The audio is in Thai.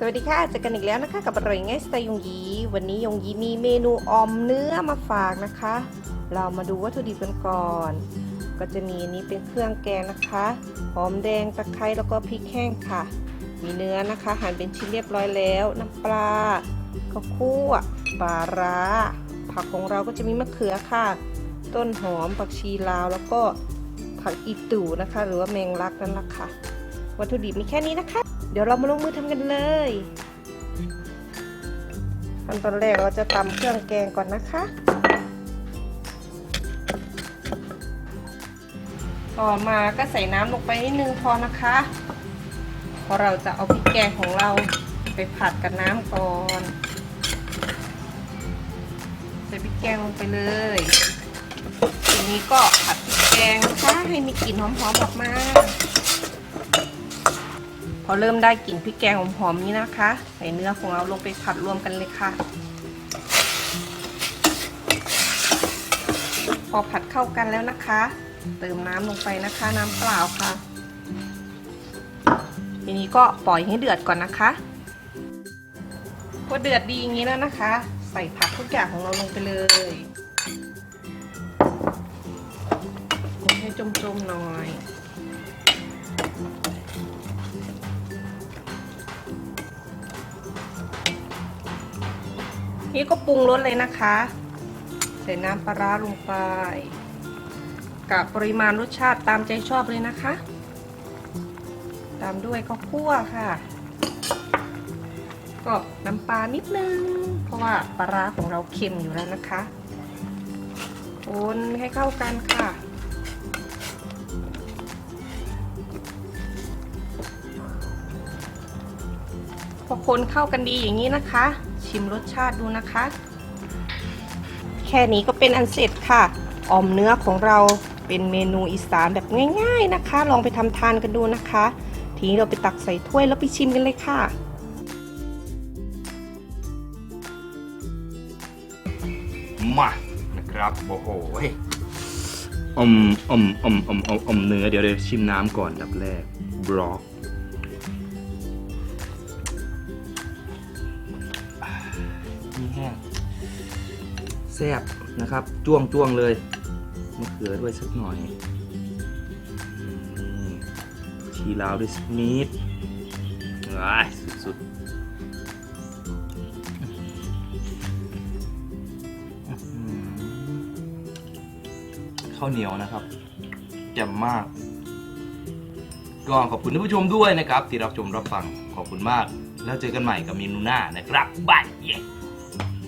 สวัสดีค่ะเจอกันอีกแล้วนะคะกับอร่อยง่ายสไตล์ยงยี วันนี้ยงยีมีเมนูออมเนื้อมาฝากนะคะ เรามาดูวัตถุดิบกันก่อน ก็จะมีนี้เป็นเครื่องแกงนะคะ หอมแดงตะไคร้แล้วก็พริกแห้งค่ะ มีเนื้อนะคะหั่นเป็นชิ้นเรียบร้อยแล้ว น้ำปลาข้าวคั่วปลาร้า ผักของเราก็จะมีมะเขือค่ะ ต้นหอมผักชีลาว แล้วก็ผักอีตู่นะคะ หรือว่าแมงลักนั่นแหละค่ะ วัตถุดิบมีแค่นี้นะคะ ดี๋ยวเรามาลงมือทำกันเลยขั้นตอนแรกเราจะตำเครื่องแกงก่อนนะคะต่อมาก็ใส่น้ำลงไปนิดนึงพอนะคะเพราะเราจะเอาพริกแกงของเราไปผัดกับน้ำก่อน ใส่พริกแกงลงไปเลยทีนี้ก็ผัดพริกแกงนะคะให้มีกลิ่นหอมๆออกมา พอเริ่มได้กลิ่นพริกแกงหอมๆนี้นะคะใส่เนื้อของเราลงไปผัดรวมกันเลยค่ะ พอผัดเข้ากันแล้วนะคะ เติมน้ำลงไปนะคะ น้ำเปล่าค่ะ ทีนี้ก็ปล่อยให้เดือดก่อนนะคะพอเดือดดีอย่างนี้แล้วนะคะ ใส่ผักทุกอย่างของเราลงไปเลยคนให้จมๆหน่อย นี่ก็ปรุงรสเลยนะคะ ใส่น้ำปลาร้าลงไปกับปริมาณรสชาติตามใจชอบเลยนะคะ ตามด้วยข้าวคั่วค่ะ ก็น้ำปลานิดนึง เพราะว่าปลาร้าของเราเค็มอยู่แล้วนะคะคนให้เข้ากันค่ะ พอคนเข้ากันดีอย่างนี้นะคะ ชิมรสชาติดูนะคะ แค่นี้ก็เป็นอันเสร็จค่ะออมเนื้อของเราเป็นเมนูอีสานแบบง่าย ๆนะคะ ลองไปทำทานกันดูนะคะ ทีนี้เราไปตักใส่ถ้วยแล้วไปชิมกันเลยค่ะ มานะครับโอ้โหอมอมอมอมอมอมเนื้อเดี๋ยวเดี๋ยวชิมน้ำก่อนอันดับแรกบล็อก ห้งแซ่บนะครับจ้วงจ้วงเลยมะเขือด้วยสักหน่อยชีลาวด้วยสักนิดว้ายสุดๆข้าวเหนียวนะครับแจ่มมาก ก็ขอบคุณท่านผู้ชมด้วยนะครับ ที่รับชมรับฟังขอบคุณมาก แล้วเจอกันใหม่กับเมนูหน้านะครับบายเย้